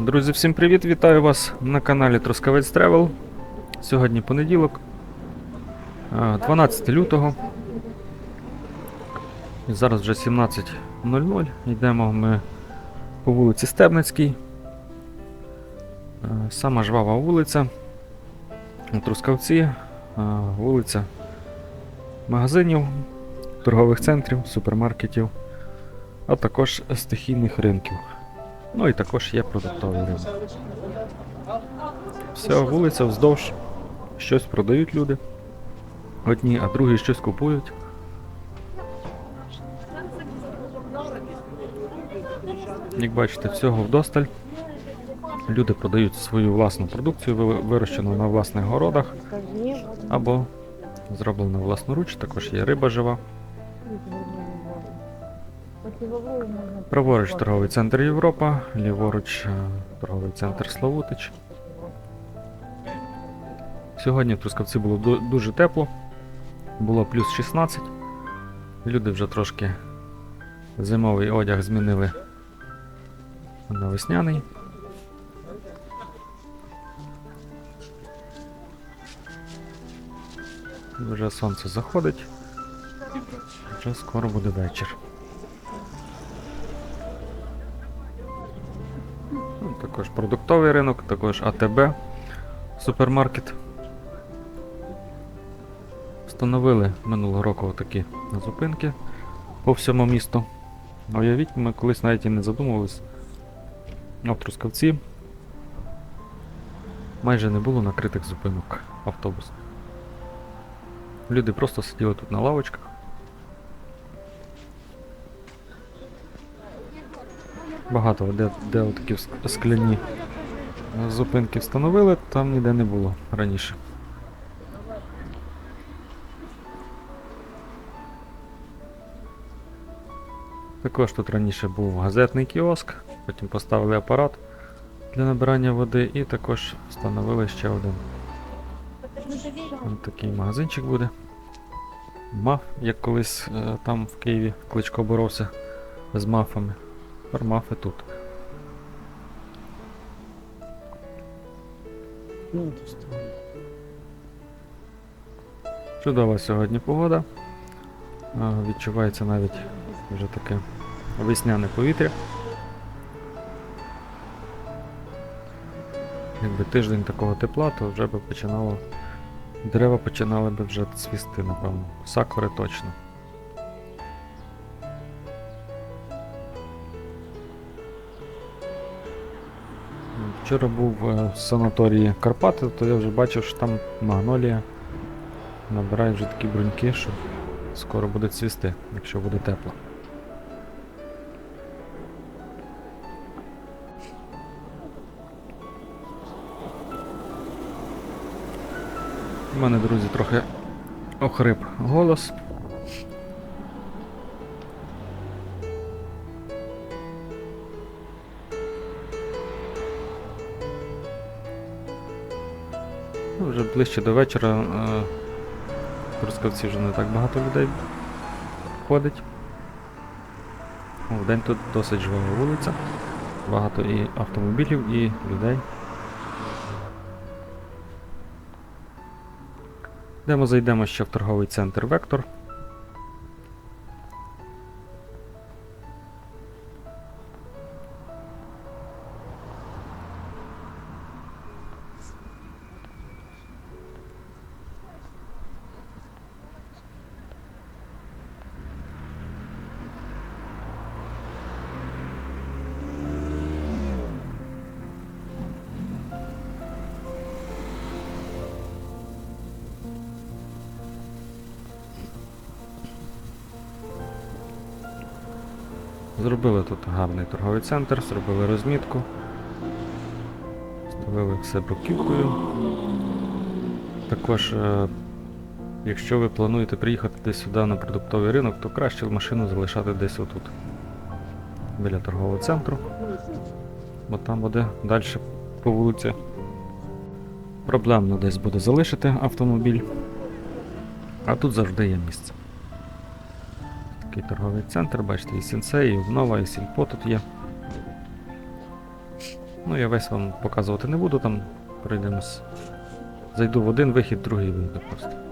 Друзі, всім привіт! Вітаю вас на каналі Трускавець Тревел. Сьогодні понеділок, е, 12 лютого. І зараз вже 17.00. Йдемо ми по вулиці Стебницькій. Е, Сама жвава вулиця. Трускавці. е, Вулиця магазинів, торгових центрів, супермаркетів, а також стихійних ринків. Ну і також є продуктовий ринок. Вся вулиця вздовж щось продають люди. Одні, а другі щось купують. Як бачите, всього вдосталь. Люди продають свою власну продукцію, вирощену на власних городах або зроблену власноруч. Також є риба жива. Праворуч торговий центр Європа, ліворуч е, торговий центр Славутич. Сьогодні в Трускавці було дуже тепло, було плюс 16. Люди вже трошки зимовий одяг змінили на весняний. Вже сонце заходить. Вже скоро буде вечір. Також продуктовий ринок, також АТБ, супермаркет. Встановили минулого року такі зупинки по всьому місту. Уявіть, ми колись навіть і не задумувались. А в Трускавці майже не було накритих зупинок автобусних. Люди просто сиділи тут на лавочках. Багато де, де такі скляні зупинки встановили, там ніде не було раніше. Також тут раніше був газетний кіоск, потім поставили апарат для набирання води і також встановили ще один. Ось такий магазинчик буде. Маф, як колись е, там в Києві Кличко боровся з мафами. Тепер мафи тут. Чудова сьогодні погода. Відчувається навіть вже таке весняне повітря. Якби тиждень такого тепла, то вже би починало. Дерева починали би вже цвісти, напевно. Сакури точно. Вчора був е, в санаторії Карпати, то я вже бачив, що там магнолія набирає вже такі бруньки, що скоро буде цвісти, якщо буде тепло. У мене, друзі, трохи охрип голос. Вже ближче до вечора е, в Трускавці вже не так багато людей ходить. В день тут досить жвава вулиця. Багато і автомобілів, і людей. Йдемо зайдемо ще в торговий центр Вектор. Зробили тут гарний торговий центр, зробили розмітку. Вставили все бруківкою. Також, е, якщо ви плануєте приїхати десь сюди на продуктовий ринок, то краще машину залишати десь отут. Біля торгового центру. Бо там буде далі по вулиці. Проблемно десь буде залишити автомобіль. А тут завжди є місце. Такий торговий центр, бачите, і сенсей, і Обнова, і Сільпо тут є. Ну, я весь вам показувати не буду, там пройдемось. Зайду в один вихід, другий вийду просто.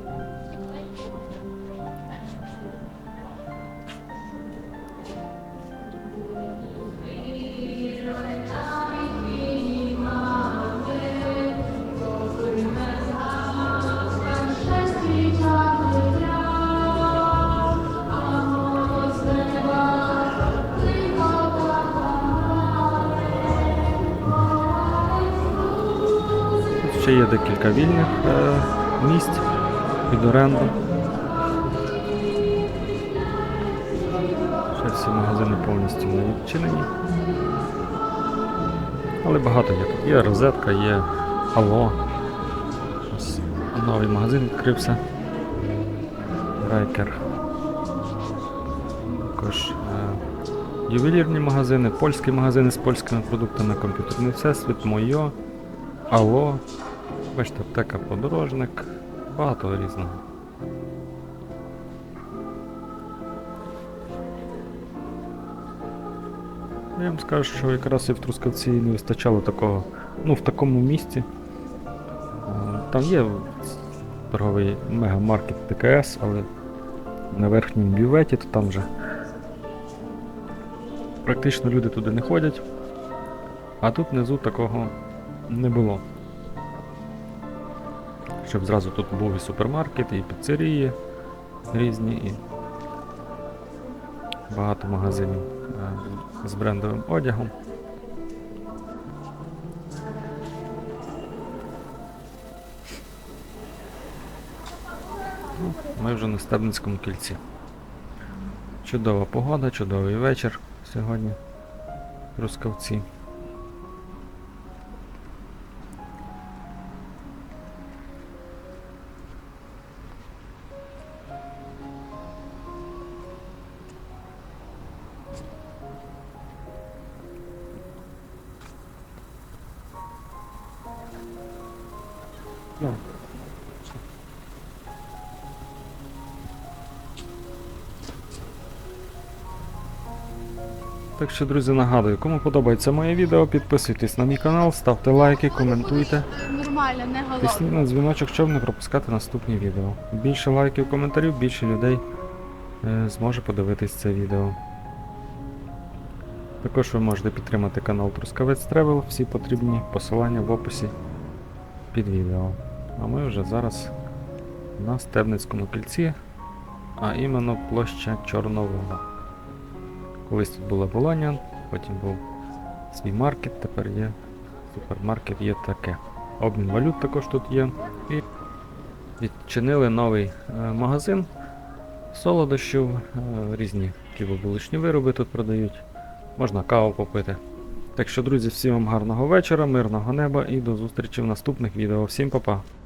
Ще є декілька вільних е, місць під оренду. Ще всі магазини повністю не відчинені. Але багато є. Є розетка, є Алло. Ось новий магазин відкрився. Райкер. Також е, ювелірні магазини, польські магазини з польськими продуктами, комп'ютерний всесвіт, Мойо, Алло. Бачите, аптека подорожник, багато різного. Я вам скажу, що якраз і в Трускавці не вистачало такого, ну в такому місці. Е, Там є торговий мегамаркет ТКС, але на верхньому бюветі, то там вже практично люди туди не ходять. А тут внизу такого не було. Щоб зразу тут був і супермаркет, і піцерії різні, і багато магазинів е, з брендовим одягом. Ну, Ми вже на Стебницькому кільці. Чудова погода, чудовий вечір сьогодні в Рускавці. Ну. Так що, друзі, нагадую, кому подобається моє відео, підписуйтесь на мій канал, ставте лайки, коментуйте. Нормально, не Тисніть на дзвіночок, щоб не пропускати наступні відео. Більше лайків, коментарів, більше людей е, зможе подивитись це відео. Також ви можете підтримати канал Трускавець Тревел, всі потрібні посилання в описі під відео. А ми вже зараз на Стебницькому кільці, а іменно площа Чорнового. Колись тут була Болоня, потім був свій маркет, тепер є супермаркет, є таке. Обмін валют також тут є. І відчинили новий е, магазин солодощів, е, різні хлібобуличні вироби тут продають. Можна каву попити. Так що, друзі, всім вам гарного вечора, мирного неба і до зустрічі в наступних відео. Всім па-па!